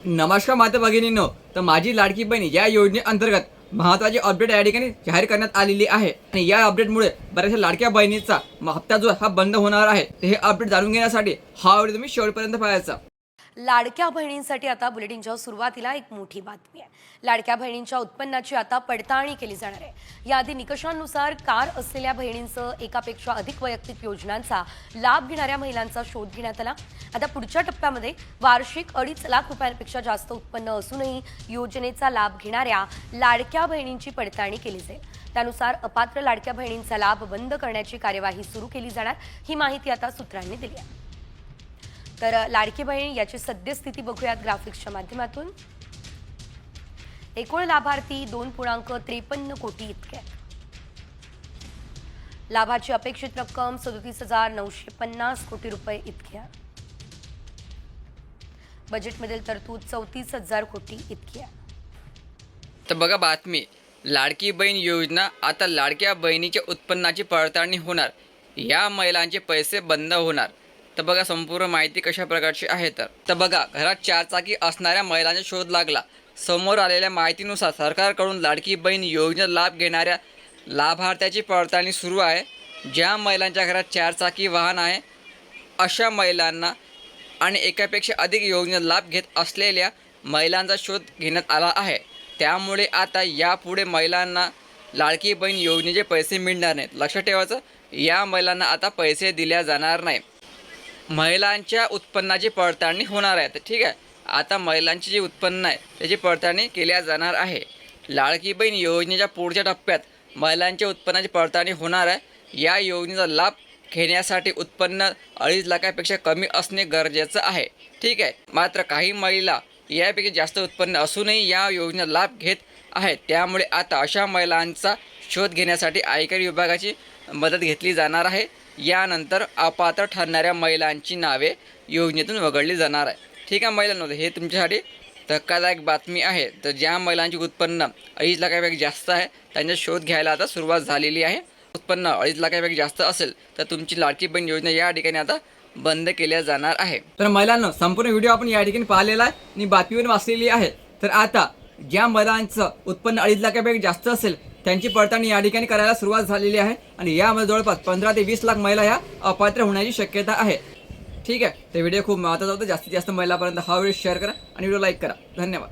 नमस्कार माता भगिनींनो. तर माझी लाडकी बहीण या योजनेअंतर्गत महत्वाची अपडेट या ठिकाणी जाहीर करण्यात आलेली आहे. आणि या अपडेटमुळे बऱ्याचशा लाडक्या बहिणीचा हप्ता जो हा बंद होणार आहे. हे अपडेट जाणून घेण्यासाठी हा व्हिडिओ तुम्ही शेवटपर्यंत पाहायचा. लाडक्या बहिणींसाठी आता बुलेटिनच्या सुरुवातीला एक मोठी बातमी आहे. लाडक्या बहिणींच्या उत्पन्नाची आता पडताळणी केली जाणार आहे. याआधी निकषांनुसार कार असलेल्या बहिणींचं एकापेक्षा अधिक वैयक्तिक योजनांचा लाभ घेणाऱ्या महिलांचा शोध घेण्यात आला. आता पुढच्या टप्प्यामध्ये वार्षिक अडीच लाख रुपयांपेक्षा जास्त उत्पन्न असूनही योजनेचा लाभ घेणाऱ्या लाडक्या बहिणींची पडताळणी केली जाईल. त्यानुसार अपात्र लाडक्या बहिणींचा लाभ बंद करण्याची कार्यवाही सुरू केली जाणार. ही माहिती आता सूत्रांनी दिली आहे. तर लाडकी बहीण याची सद्यस्थिती बघूयात ग्राफिक्सच्या माध्यमातून. एकूण लाभार्थी दोन पूर्णांक त्रेपन्न कोटी इतके लाभाची अपेक्षित रक्कम सदोतीस हजार नऊशे पन्नास कोटी रुपये इतकी आहे. बजेटमधील तरतूद चौतीस हजार कोटी इतकी आहे. तर बघा बातमी. लाडकी बहीण योजना आता लाडक्या बहिणीच्या उत्पन्नाची पडताळणी होणार. या महिलांचे पैसे बंद होणार. तर बघा संपूर्ण माहिती कशा प्रकारची आहे तर. तर बघा घरात चारचाकी असणाऱ्या महिलांचा शोध लागला. समोर आलेल्या माहितीनुसार सरकारकडून लाडकी बहीण योजना लाभ घेणाऱ्या लाभार्थ्याची पडताळणी सुरू आहे. ज्या महिलांच्या घरात चारचाकी वाहन आहे अशा महिलांना आणि एकापेक्षा अधिक योजना लाभ घेत असलेल्या महिलांचा शोध घेण्यात आला आहे. त्यामुळे आता यापुढे महिलांना लाडकी बहीण योजनेचे पैसे मिळणार नाहीत. लक्षात ठेवायचं या महिलांना आता पैसे दिल्या जाणार नाही महिलांच्या उत्पन्नाची पडताळणी होणार आहे ठीक आहे. आता महिलांचे जे उत्पन्न आहे त्याची पडताळणी केल्या जाणार आहे. लाडकी बहीण योजनेच्या पुढच्या टप्प्यात महिलांच्या उत्पन्नाची पडताळणी होणार आहे. या योजनेचा लाभ घेण्यासाठी उत्पन्न अडीच लाखापेक्षा कमी असणे गरजेचं आहे. ठीक आहे. मात्र काही महिला यापैकी जास्त उत्पन्न असूनही या योजनेचा लाभ घेत आहेत. त्यामुळे आता अशा महिलांचा शोध घेण्यासाठी आयकर विभागाची मदत घेतली जाणार आहे. यानंतर अपात्र ठरणाऱ्या महिलांची नावे योजनेतून वगळली जाणार आहे. ठीक आहे महिलांनो हे तुमच्यासाठी धक्कादायक बातमी आहे. तर ज्या महिलांचे उत्पन्न अडीच लाखापेक्षा जास्त आहे त्यांचा शोध घ्यायला आता सुरुवात झालेली आहे. उत्पन्न अडीच लाखापेक्षा जास्त असेल तर तुमची लाडकी बहीण योजना या ठिकाणी आता बंद केल्या जाणार आहे. तर महिलांना संपूर्ण व्हिडिओ आपण या ठिकाणी पाहिलेला आहे आणि बातमीवर वाचलेली आहे. तर आता ज्या महिलांचं उत्पन्न अडीच लाखापेक्षा जास्त असेल त्यांची पडताळणी या ठिकाणी करायला सुरुवात झालेली आहे आणि यामध्ये जवळपास पंधरा ते वीस लाख महिला ह्या अपात्र होण्याची शक्यता आहे. ठीक आहे तर व्हिडिओ खूप महत्त्वाचा होता. जास्तीत जास्त महिलापर्यंत हा व्हिडिओ शेअर करा आणि व्हिडिओ लाईक करा. धन्यवाद.